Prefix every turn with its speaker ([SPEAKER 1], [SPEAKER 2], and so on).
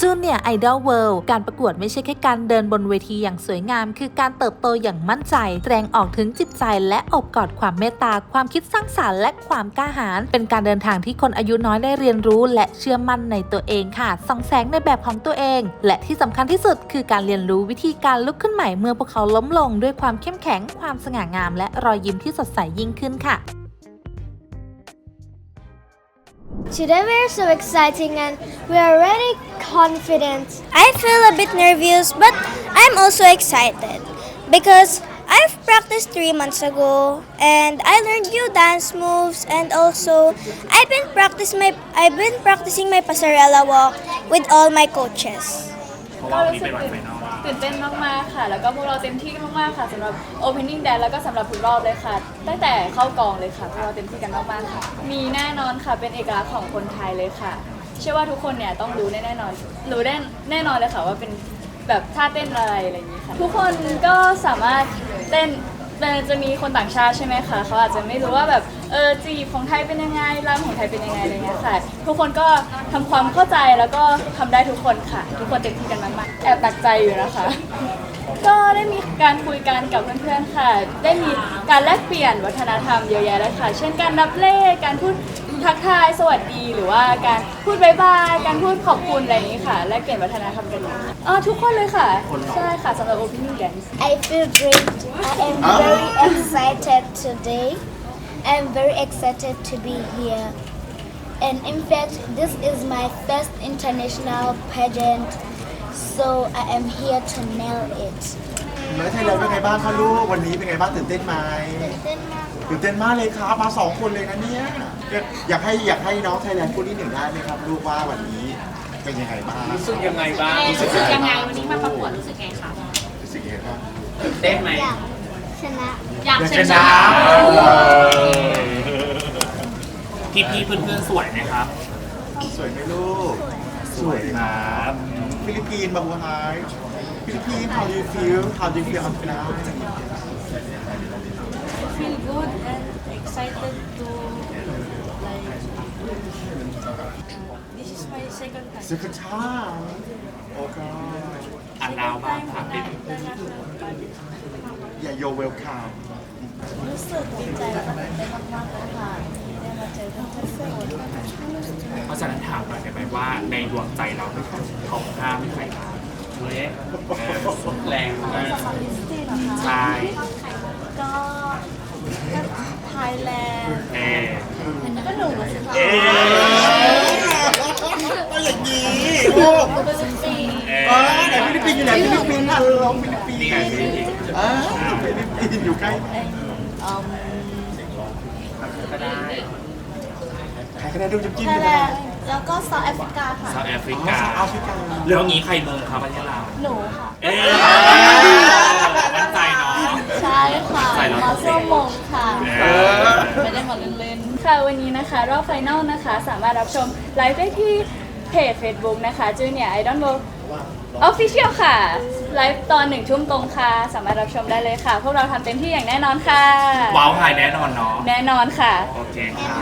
[SPEAKER 1] จูเนียไอดอลเวิลด์การประกวดไม่ใช่แค่การเดินบนเวทีอย่างสวยงาม คือการเติบโตอย่างมั่นใจ แสดงออกถึงจิตใจและอบกอดความเมตตา ความคิดสร้างสารรค์และความกล้าหาญเป็นการเดินทางที่คนอายุน้อยได้เรียนรู้ และเชื่อมั่นในตัวเองค่ะส่องแสงในแบบของตัวเอง และที่สำคัญที่สุด คือการเรียนรู้วิธีการลุกขึ้นใหม่เมื่อพวกเขาล้มลง ด้วยความเข้มแข็ง ความสง่างาม และรอยยิ้มที่สดใสยิ่งขึ้นค่ะ
[SPEAKER 2] Today we are so exciting and we are really confident. I feel a bit nervous, but I'm also excited because I've practiced three months ago and I learned new dance moves and also I've been practice my I've been practicing my pasarela walk with all my coaches.
[SPEAKER 3] ตื่นเต้นมากๆค่ะ แล้วก็พวกเราเต็มที่มากๆค่ะสำหรับ opening dance แล้วก็สำหรับทุกรอบเลยค่ะ ตั้งแต่เข้ากองเลยค่ะพวกเราเต็มที่กันมากๆค่ะ มีแน่นอนค่ะเป็นเอกลักษณ์ของคนไทยเลยค่ะ เชื่อว่าทุกคนเนี่ยต้องรู้แน่ๆนอนรู้แน่แน่นอนเลยค่ะว่าเป็นแบบท่าเต้นอะไรอะไรอย่างนี้ค่ะ ทุกคนก็สามารถเต้น เป็นจะมีคนต่างชาติใช่ไหมคะเขาอาจจะไม่รู้ว่าแบบเออจีบของไทยเป็นยังไงรำของไทยเป็นยังไงอะไรเงี้ยค่ะ ทุกคนก็ทำความเข้าใจแล้วก็ทำได้ทุกคนค่ะ ทุกคนเต็มที่กันมากๆแอบตักใจอยู่นะคะ ก็ได้มีการคุยกันกับเพื่อนๆค่ะ ได้มีการแลกเปลี่ยนวัฒนธรรมเยอะแยะเลยค่ะ เช่นการนับเลขการพูด ทักทายสวัสดีหรือว่าการพูดบายบายการพูดขอบคุณอะไรอย่างนี้ค่ะ แลกเปลี่ยนวัฒนธรรมกันค่ะอ๋อทุกคนเลยค่ะ ใช่ค่ะสำหรับ opening dance
[SPEAKER 2] I feel great. I am very excited today. I'm very excited to be here. And in fact, this is my first international pageant. So I am here to nail it.
[SPEAKER 4] น้อยไทยแลนด์เป็นไงบ้างคะลูก วันนี้เป็นไงบ้างตื่นเต้นไหมตื่นเต้นมากเลยครับมาสองคนเลยนะเนี่ยอยากให้อยากให้น้องไทยแลนด์พูดนิดหนึ่งได้ไหมครับลูกว่าวันนี้เป็นยังไงบ้าง
[SPEAKER 5] รู้สึกยังไงบ้าง
[SPEAKER 4] รู้สึกยังไงวันนี้มาประกวด
[SPEAKER 6] รู้สึกไงคะ
[SPEAKER 4] รู้สึกยังไงบ้าง
[SPEAKER 5] เต้นไหม
[SPEAKER 2] ชนะ
[SPEAKER 6] อยาก
[SPEAKER 4] อยาก
[SPEAKER 6] ช
[SPEAKER 4] ช
[SPEAKER 6] นะ
[SPEAKER 4] นะ
[SPEAKER 5] พี่พี่ๆเพื่อนๆสวยไหมครับ
[SPEAKER 4] สวยไหมลูก สวยครับฟิลิปปินส์บางบัวไฮฟิลิปปินส์ how do you feel how do you feel up now
[SPEAKER 3] feel good and excited to like this is my second time
[SPEAKER 4] second time oh god
[SPEAKER 5] อันดาวบ้างค่ะเป็น
[SPEAKER 4] yeah you're welcome
[SPEAKER 3] รู้สึกดีใจและตื่นเต้นมากๆเลยค่ะ
[SPEAKER 5] ว่าในดวงใจเราเขาข้ามใครบ้างเละแรงมาก
[SPEAKER 3] ลิสตี้เหรอคะ
[SPEAKER 5] ใช่
[SPEAKER 3] ก็ไทยแลนด์
[SPEAKER 5] เอ
[SPEAKER 3] ก็หนูสิคะ
[SPEAKER 5] เอ
[SPEAKER 4] ก็อย่างนี้ลูก
[SPEAKER 3] ฟิลิปปินส์
[SPEAKER 4] เออไหนฟิลิปปินส์อยู่ไหนฟิลิปปินส์ฮัลโหลฟิลิปปินส์
[SPEAKER 5] นี่ไงพี่
[SPEAKER 4] เออฟิลิปปินส์อยู่ใกล้
[SPEAKER 3] อืม
[SPEAKER 5] ก็ได้
[SPEAKER 4] ใครก็ได้ดูจิ้มจิ้ม
[SPEAKER 3] ไท
[SPEAKER 4] กั
[SPEAKER 3] ย
[SPEAKER 4] น
[SPEAKER 3] แล
[SPEAKER 4] นะ
[SPEAKER 3] นด์ แล้วก็เซาท์แอฟริกาค่ะ
[SPEAKER 5] เซาท์แอฟริ
[SPEAKER 4] อ๋อกาเอาฟิกา
[SPEAKER 5] เรื่องนี้ใครเมืองครับประเทศเรา
[SPEAKER 3] หนูค่ะ
[SPEAKER 5] เอ๊มั่นใจเนาะ
[SPEAKER 3] ใช่ค่ะ
[SPEAKER 5] ใส่แล้ว
[SPEAKER 3] มาส้มมงค่ะ
[SPEAKER 5] เออ
[SPEAKER 3] ไม่ได้มาเล่นๆค่ะวันนี้นะคะ รอบไฟนอลนะคะ สามารถรับชมไลฟ์ได้ที่เพจ Facebook นะคะ Junior Idol World Official ค่ะ ไลฟ์ตอนหนึ่งทุ่มตรงค่ะ สามารถรับชมได้เลยค่ะ พวกเราทำเต็มที่อย่างแน่นอนค่ะ
[SPEAKER 5] ว้าวหายแน่นอนเนาะ
[SPEAKER 3] แน่นอนค่ะ
[SPEAKER 5] โอเคค่ะ